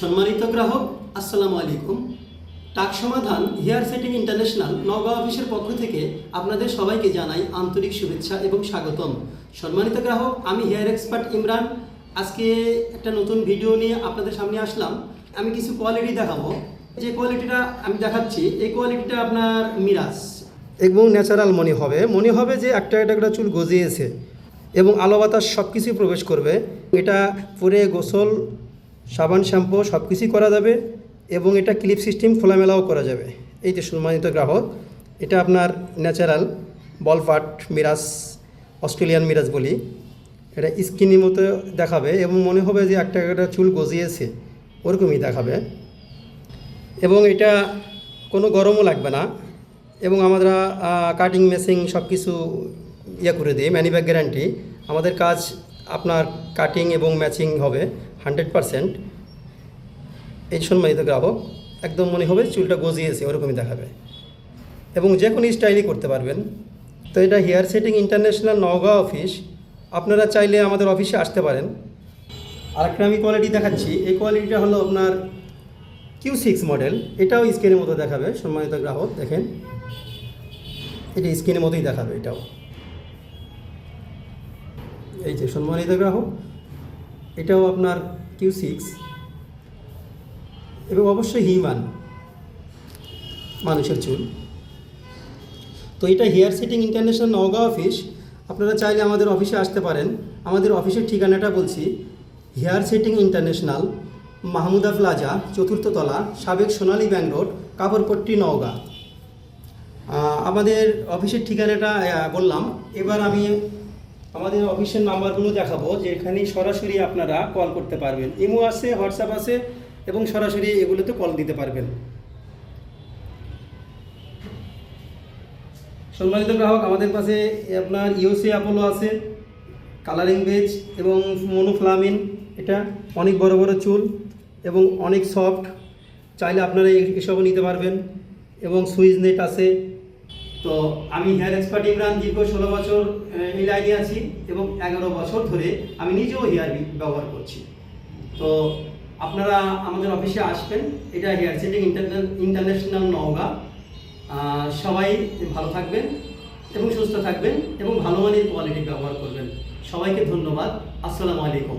সম্মানিত গ্রাহক, আসসালামু আলাইকুম। টাক সমাধান হেয়ার সেটিং ইন্টারন্যাশনাল নগাঁও অফিসের পক্ষ থেকে আপনাদের সবাইকে জানাই আন্তরিক শুভেচ্ছা এবং স্বাগতম। সম্মানিত গ্রাহক, আমি হেয়ার এক্সপার্ট ইমরান। আজকে একটা নতুন ভিডিও নিয়ে আপনাদের সামনে আসলাম। আমি কিছু কোয়ালিটি দেখাবো। যে কোয়ালিটিটা আমি দেখাচ্ছি, এই কোয়ালিটিটা আপনার মিরাজ। এবং ন্যাচারাল মনে হবে। মনে হবে যে একটা একটা একটা চুল গজিয়েছে এবং আলো বাতাস সব কিছুই প্রবেশ করবে। এটা পরে গোসল সাবান, শ্যাম্পু সব কিছুই করা যাবে এবং এটা ক্লিপ সিস্টেম খোলামেলাও করা যাবে। এই যে সম্মানিত গ্রাহক, এটা আপনার ন্যাচারাল বলপাট মিরাজ, অস্ট্রেলিয়ান মিরাজ বলি। এটা স্কিনের মতো দেখাবে এবং মনে হবে যে একটা একটা চুল গজিয়েছে, ওরকমই দেখাবে। এবং এটা কোনো গরমও লাগবে না এবং আমরা কাটিং মেশিং সব কিছু ইয়ে করে দিই ম্যানিব্যাগ গ্যারান্টি আমাদের কাজ আপনার কাটিং এবং ম্যাচিং হবে। হান্ড্রেড পারসেন্ট এই সম্মানিত গ্রাহক, একদম মনে হবে চুলটা গজিয়েছে, ওরকমই দেখাবে। এবং যে কোনো স্টাইলই করতে পারবেন। তো এটা hair setting international Naogaon office. আপনারা চাইলে আমাদের অফিসে আসতে পারেন। আরেকটা আমি কোয়ালিটি দেখাচ্ছি। এই কোয়ালিটিটা হলো আপনার কিউ সিক্স মডেল এটাও স্ক্রিনের মতো দেখাবে, সম্মানিত গ্রাহক, দেখেন। এটা স্ক্রিনের মতোই দেখাবে এটাও। এই যে সম্মানিত গ্রাহক এটাও আপনার কিউ সিক্স এবং অবশ্যই হিমান মানুষের চুল। তো এটা hair setting international Naogaon office. আপনারা চাইলে আমাদের অফিসে আসতে পারেন। আমাদের অফিসের ঠিকানাটা বলছি, hair setting international, Mahmuda plaza, চতুর্থ তলা, সাবেক সোনালী ব্যাংক রোড, কাপড়পট্টি নওগাঁ। আমাদের অফিসের ঠিকানাটা বললাম। এবার আমি আমাদের অফিসের নাম্বারগুলো দেখাবো যেখানে সরাসরি আপনারা কল করতে পারবেন। ইমো আছে হোয়াটসঅ্যাপ আছে, এবং সরাসরি এগুলোতে কল দিতে পারবেন। সম্মানিত গ্রাহক, আমাদের কাছে আপনার ইউসি অ্যাপোলো আছে কালারিং বেজ এবং মনোফ্লামিন এটা অনেক বড় বড় চুল এবং অনেক সফট চাইলে আপনারা এসবও নিতে পারবেন এবং সুইচ নেট আছে। তো আমি হেয়ার এক্সপার্ট ইমরান দীর্ঘ ষোলো বছর এই লাইনে আছি এবং এগারো বছর ধরে আমি নিজেও হেয়ার ব্যবহার করছি। তো আপনারা আমাদের অফিসে আসবেন, এটা হেয়ার সেটিং ইন্টারন্যাশনাল নওগাঁ। সবাই ভালো থাকবেন এবং সুস্থ থাকবেন এবং ভালো মানের কোয়ালিটি ব্যবহার করবেন। সবাইকে ধন্যবাদ। আসসালামু আলাইকুম।